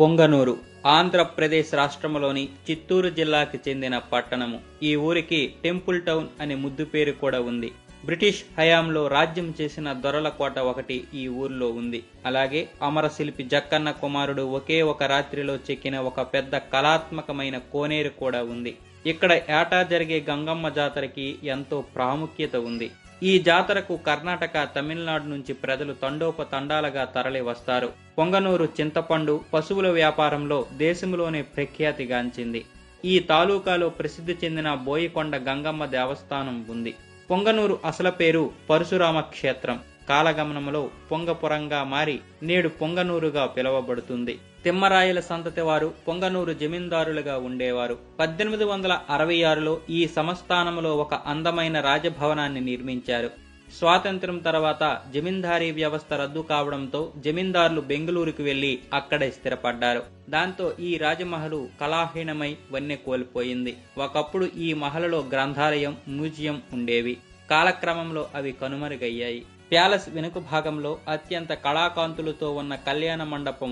పొంగనూరు ఆంధ్రప్రదేశ్ రాష్ట్రంలోని చిత్తూరు జిల్లాకి చెందిన పట్టణము. ఈ ఊరికి టెంపుల్ టౌన్ అనే ముద్దు పేరు కూడా ఉంది. బ్రిటిష్ హయాంలో రాజ్యం చేసిన దొరల కోట ఒకటి ఈ ఊర్లో ఉంది. అలాగే అమరశిల్పి జక్కన్న కుమారుడు ఒకే ఒక రాత్రిలో చెక్కిన ఒక పెద్ద కళాత్మకమైన కోనేరు కూడా ఉంది. ఇక్కడ ఏటా జరిగే గంగమ్మ జాతరకి ఎంతో ప్రాముఖ్యత ఉంది. ఈ జాతరకు కర్ణాటక తమిళనాడు నుంచి ప్రజలు తండోపతండాలుగా తరలి వస్తారు. పొంగనూరు చింతపండు పశువుల వ్యాపారంలో దేశంలోనే ప్రఖ్యాతిగాంచింది ఈ తాలూకాలో ప్రసిద్ధి చెందిన బోయికొండ గంగమ్మ దేవస్థానం ఉంది. పొంగనూరు అసలు పేరు పరశురామ క్షేత్రం. కాలగమనంలో పొంగపురంగా మారి నేడు పొంగనూరుగా పిలువబడుతుంది. తిమ్మరాయల సంతతి వారు పొంగనూరు జమీందారులుగా ఉండేవారు. పద్దెనిమిది వందల అరవై ఆరులో ఈ సంస్థానంలో ఒక అందమైన రాజభవనాన్ని నిర్మించారు. స్వాతంత్ర్యం తర్వాత జమీందారీ వ్యవస్థ రద్దు కావడంతో జమీందారులు బెంగళూరుకు వెళ్ళి అక్కడే స్థిరపడ్డారు. దాంతో ఈ రాజమహలు కళాహీనమై వన్నె కోల్పోయింది. ఒకప్పుడు ఈ మహలలో గ్రంథాలయం మ్యూజియం ఉండేవి. కాలక్రమంలో అవి కనుమరుగయ్యాయి. ప్యాలెస్ వెనుక భాగంలో అత్యంత కళాకాంతులతో ఉన్న కళ్యాణ మండపం